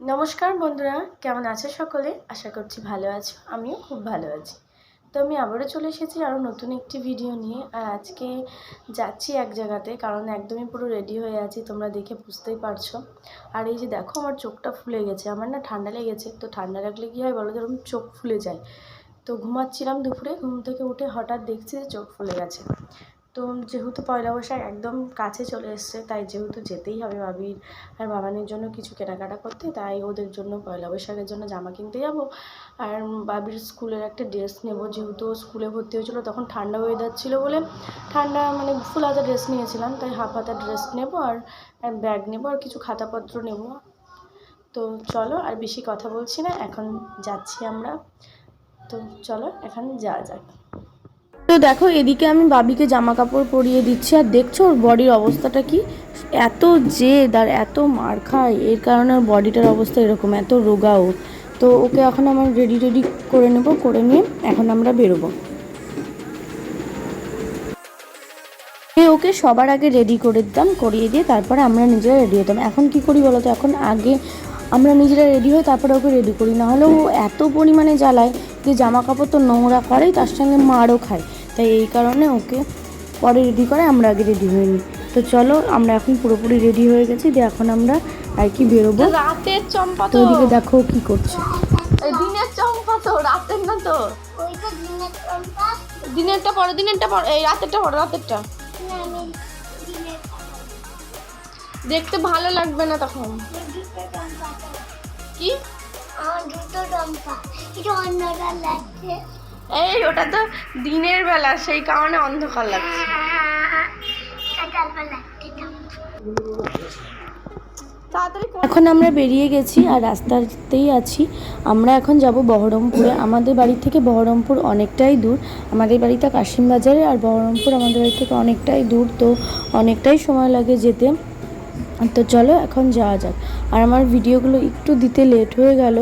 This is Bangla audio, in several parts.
নমস্কার বন্ধুরা, কেমন আছো সকলে? আশা করছি ভালো আছো, আমিও খুব ভালো আছি। তো আমি আবারও চলে এসেছি আরও নতুন একটি ভিডিও নিয়ে, আর আজকে যাচ্ছি এক জায়গাতে, কারণ একদমই পুরো রেডি হয়ে আছি, তোমরা দেখে বুঝতেই পারছ। আর এই যে দেখো, আমার চোখটা ফুলে গেছে, আমার না ঠান্ডা লেগেছে, তো ঠান্ডা লাগলে কী হয় বলো যেরকম চোখ ফুলে যায়। তো ঘুমাচ্ছিলাম দুপুরে, ঘুম থেকে উঠে হঠাৎ দেখছি যে চোখ ফুলে গেছে। তো যেহেতু পয়লা বৈশাখ একদম কাছে চলে এসছে, তাই যেহেতু যেতেই হবে বাবির আর বাবানের জন্য কিছু কেনাকাটা করতে, তাই ওদের জন্য পয়লা বৈশাখের জন্য জামা কিনতে যাব। আর বাবির স্কুলের একটা ড্রেস নেব, যেহেতু স্কুলে ভর্তি হয়েছিল তখন ঠান্ডা ওয়েদার ছিল বলে ঠান্ডা মানে ফুল হাতা ড্রেস নিয়েছিলাম, তাই হাফ হাতা ড্রেস নেব আর ব্যাগ নেব আর কিছু খাতাপত্র নেব। তো চলো আর বেশি কথা বলছি না, এখন যাচ্ছি আমরা। তো চলো, এখন যাওয়া যাক। তো দেখো, এদিকে আমি বাবিকে জামা কাপড় পরিয়ে দিচ্ছি, আর দেখছ ওর বডির অবস্থাটা কি? এত জেদ আর এত মার খায়, এর কারণে ওর বডিটার অবস্থা এরকম, এত রোগাও তো ওকে এখন আমার রেডি রেডি করে নেব, করে নিয়ে এখন আমরা বেরোবো। ওকে সবার আগে রেডি করে দিতাম, করিয়ে দিয়ে তারপরে আমরা নিজেরা রেডি হতাম। এখন কি করি বলো তো? এখন আগে আমরা নিজেরা রেডি হই তারপরে ওকে রেডি করি। না হলে ও এত পরিমাণে জ্বালায় যে জামা কাপড় তো নোংরা করেই, তার সঙ্গে মারও খায়। তাই এই কারণে ওকে পরে রেডি করে আমরা আগে রেডি হয়ে নিই। তো চলো আমরা এখন পুরোপুরি রেডি হয়ে গেছি দিয়ে এখন আমরা আর কি বেরোবো। রাতের চম্পা তো ওদিকে দেখো ও কি করছে। দিনের চম্পা তো রাতের না তো। ওইটা দিনের চম্পা। দিনেরটা পরে দিনেরটা পরে এই রাতেরটা পরে রাতেরটা। না আমি দিনের দেখতে ভালো লাগবে না তখন। কি? আমার দুটো চম্পা। এটা অন্যটা লাগছে। এই, ওটা তো দিনের বেলা, সেই কারণে অন্ধকার লাগছে। এখন আমরা বেরিয়ে গেছি আর রাস্তাতেই আছি। আমরা এখন যাব বহরমপুরে। আমাদের বাড়ি থেকে বহরমপুর অনেকটাই দূর। আমাদের বাড়িটা কাশিম বাজারে আর বহরমপুর আমাদের বাড়ি থেকে অনেকটাই দূর। তো অনেকটাই সময় লাগে যেতে। তো চলো এখন যাওয়া যাক। আর আমার ভিডিওগুলো একটু দিতে লেট হয়ে গেল।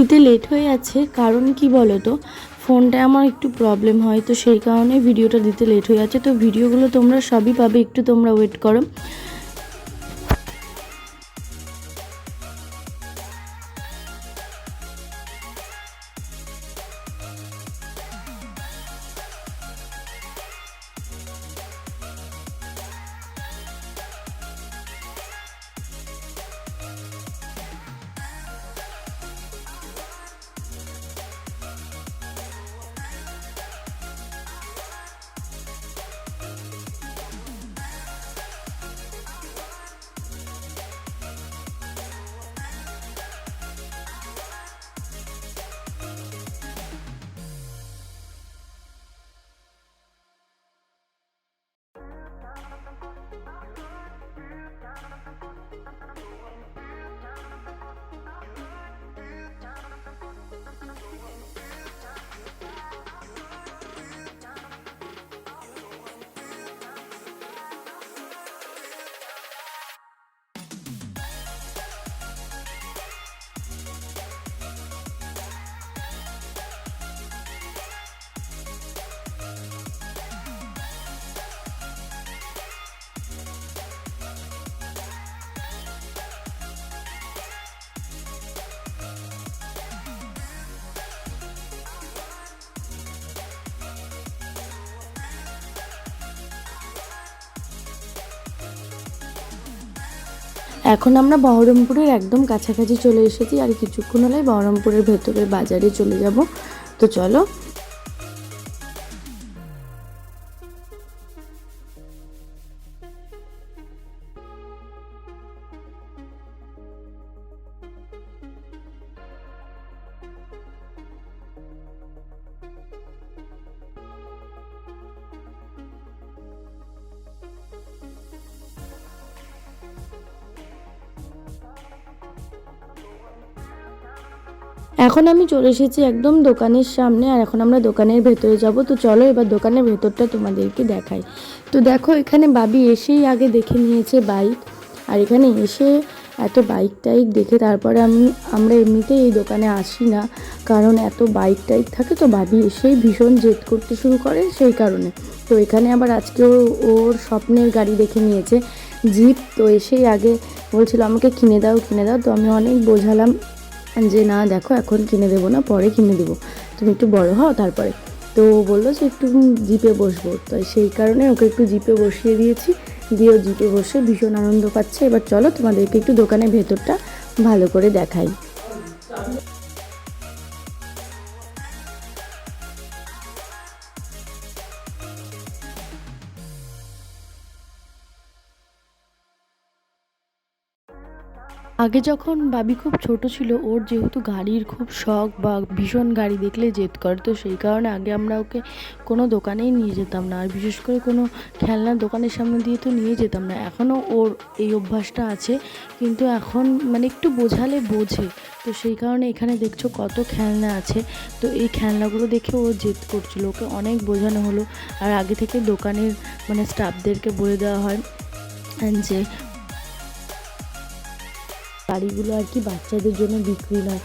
দিতে লেট হয়ে যাচ্ছে কারণ কি বলো তো ফোনটা আমার একটু প্রবলেম হয়, তো সেই কারণে ভিডিওটা দিতে লেট হয়ে যাচ্ছে তো ভিডিওগুলো তোমরা সবই পাবে, একটু তোমরা ওয়েট করো। এখন আমরা বহরমপুরের একদম কাছাকাছি চলে এসেছি আর কিছুক্ষণ হলে বহরমপুরের ভেতরের বাজারে চলে যাব। তো চলো এখন আমি চলে এসেছি একদম দোকানের সামনে, আর এখন আমরা দোকানের ভেতরে যাব। তো চলো এবার দোকানের ভেতরটা তোমাদেরকে দেখাই। তো দেখো, এখানে বাবি এসেই আগে দেখে নিয়েছে বাইক আর এখানে এসে এত বাইক টাইক দেখে তারপরে আমি, আমরা এমনিতেই এই দোকানে আসি না, কারণ এত বাইক টাইক থাকে তো ভাবি এসেই ভীষণ জেদ করতে শুরু করে সেই কারণে। তো এখানে আবার আজকে ওর স্বপ্নের গাড়ি দেখে নিয়েছে জিপ তো এসেই আগে বলছিল, আমাকে কিনে দাও কিনে দাও। তো আমি অনেক বোঝালাম যে, না, দেখো, এখন কিনে দেবো না, পরে কিনে দেবো। তুমি একটু বড় হও তারপরে। তো বলল যে, একটু জিপে বসবো। তো সেই কারণে ওকে একটু জিপে বসিয়ে দিয়েছি। দিয়ে জিপে বসে ভীষণ আনন্দ পাচ্ছে। এবার চলো তোমাদেরকে একটু দোকানের ভেতরটা ভালো করে দেখাই। আগে যখন বাবি খুব ছোট ছিল, ওর যেহেতু গাড়ির খুব শখ বা ভীষণ গাড়ি দেখলে জেদ করে, তো সেই কারণে আগে আমরা ওকে কোনো দোকানেই নিয়ে যেতাম না। আর বিশেষ করে কোনো খেলনার দোকানের সামনে দিয়ে তো নিয়ে যেতাম না। এখনও ওর এই অভ্যাসটা আছে, কিন্তু এখন মানে একটু বোঝালে বোঝে। তো সেই কারণে এখানে দেখছ কত খেলনা আছে। তো এই খেলনাগুলো দেখে ও জেদ করছিল, ওকে অনেক বোঝানো হলো। আর আগে থেকে দোকানের মানে স্টাফদেরকে বলে দেওয়া হয় যে গাড়িগুলো আর কি বাচ্চাদের জন্য বিক্রি নয়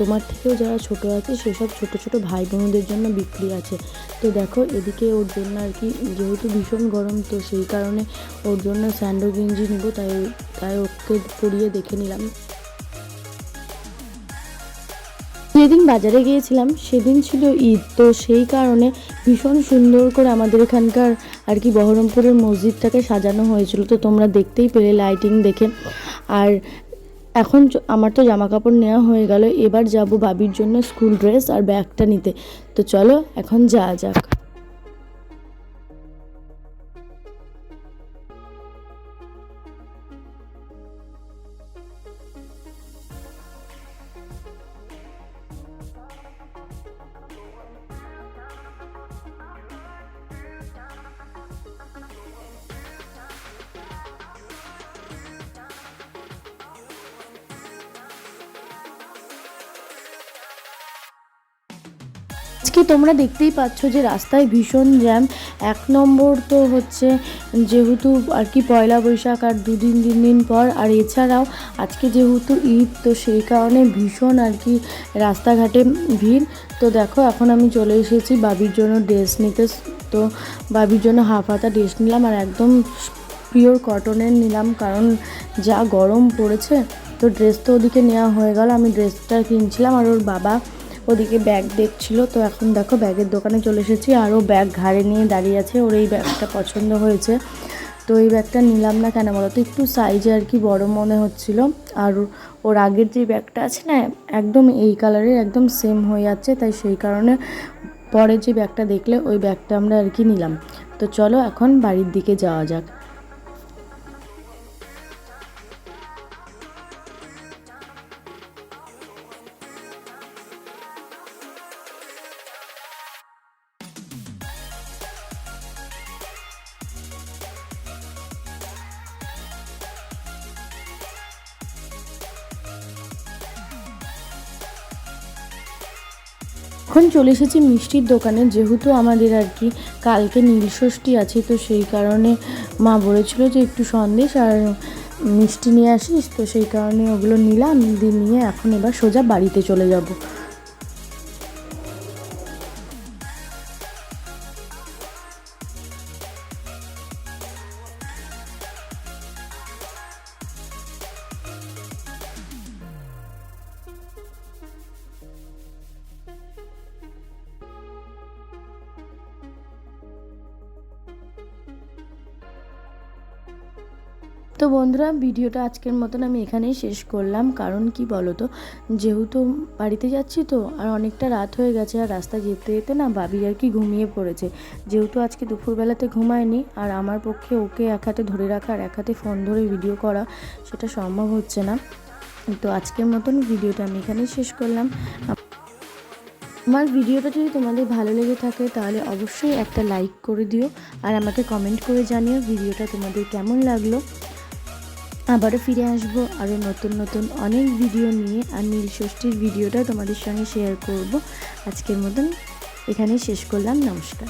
তোমার থেকেও যারা ছোট আছে, সেসব ছোট ছোট ভাই বোনদের জন্য বিক্রি আছে। তো দেখো, এদিকে ওর জন্য আর কি যেহেতু ভীষণ গরম, তো সেই কারণে ওর জন্য স্যান্ডো গেঞ্জি নিব, তাই তাই ওকে পরিয়ে দেখে নিলাম। যেদিন বাজারে গিয়েছিলাম, সেদিন ছিল ঈদ, তো সেই কারণে ভীষণ সুন্দর করে আমাদের এখানকার আর কি বহরমপুরের মসজিদটাকে সাজানো হয়েছিল। তো তোমরা দেখতেই পেলে লাইটিং দেখে। আর এখন আমার তো জামা কাপড় নেওয়া হয়ে গেল, এবার যাব বাবির জন্য স্কুল ড্রেস আর ব্যাগটা নিতে। তো চলো, এখন যাওয়া যাক। আজকে তোমরা দেখতেই পাচ্ছ যে রাস্তায় ভীষণ জ্যাম। এক নম্বর তো হচ্ছে যেহেতু আর কি পয়লা বৈশাখ আর দুদিন, তিন দিন পর, আর এছাড়াও আজকে যেহেতু ঈদ, তো সেই কারণে ভীষণ আর কি রাস্তাঘাটে ভিড়। তো দেখো, এখন আমি চলে এসেছি বাবির জন্য ড্রেস নিতে। তো বাবির জন্য হাফ হাতা ড্রেস নিলাম আর একদম পিওর কটনের নিলাম কারণ যা গরম পড়েছে। তো ড্রেস তো ওদিকে নেওয়া হয়ে গেল। আমি ড্রেসটা কিনছিলাম আর ওর বাবা ওদিকে ব্যাগ দেখছিল। তো এখন দেখো ব্যাগের দোকানে চলে এসেছি। আরও ব্যাগ ঘাড়ে নিয়ে দাঁড়িয়ে আছে। ওর এই ব্যাগটা পছন্দ হয়েছে। তো এই ব্যাগটা নিলাম না কেন বলো তো? একটু সাইজে আর কি বড় মনে হচ্ছিল। আর ওর- আগের যে ব্যাগটা আছে না, একদম এই কালারের একদম সেম হয়ে যাচ্ছে। তাই সেই কারণে পরে যে ব্যাগটা দেখলে, ওই ব্যাগটা আমরা আর কি নিলাম। তো চলো এখন বাড়ির দিকে যাওয়া যাক। এখন চলে এসেছি মিষ্টির দোকানে, যেহেতু আমাদের আর কি কালকে নীলষষ্ঠী আছে, তো সেই কারণে মা বলেছিল যে একটু সন্দেশ আর মিষ্টি নিয়ে আসিস, তো সেই কারণে ওগুলো নিলাম, দিয়ে নিয়ে এখন এবার সোজা বাড়িতে চলে যাব। তো বন্ধুরা, ভিডিওটা আজকের মতন আমি এখানেই শেষ করলাম। কারণ কি বলো তো যেহেতু বাড়িতে যাচ্ছি তো, আর অনেকটা রাত হয়ে গেছে, আর রাস্তা যেতে যেতে না বাবি আর কি ঘুমিয়ে পড়েছে। যেহেতু আজকে দুপুরবেলাতে ঘুমায়নি, আর আমার পক্ষে ওকে এক হাতে ধরে রাখা আর এক হাতে ফোন ধরে ভিডিও করা, সেটা সম্ভব হচ্ছে না। তো আজকের মতন ভিডিওটা আমি এখানেই শেষ করলাম। আমার ভিডিওটা যদি তোমাদের ভালো লেগে থাকে, তাহলে অবশ্যই একটা লাইক করে দিও, আর আমাকে কমেন্ট করে জানিও ভিডিওটা তোমাদের কেমন লাগল। আবারও ফিরে আসব আরও নতুন নতুন অনেক ভিডিও নিয়ে আর নীল ষষ্ঠীর ভিডিওটা তোমাদের সঙ্গে শেয়ার করব। আজকের মতন এখানে শেষ করলাম, নমস্কার।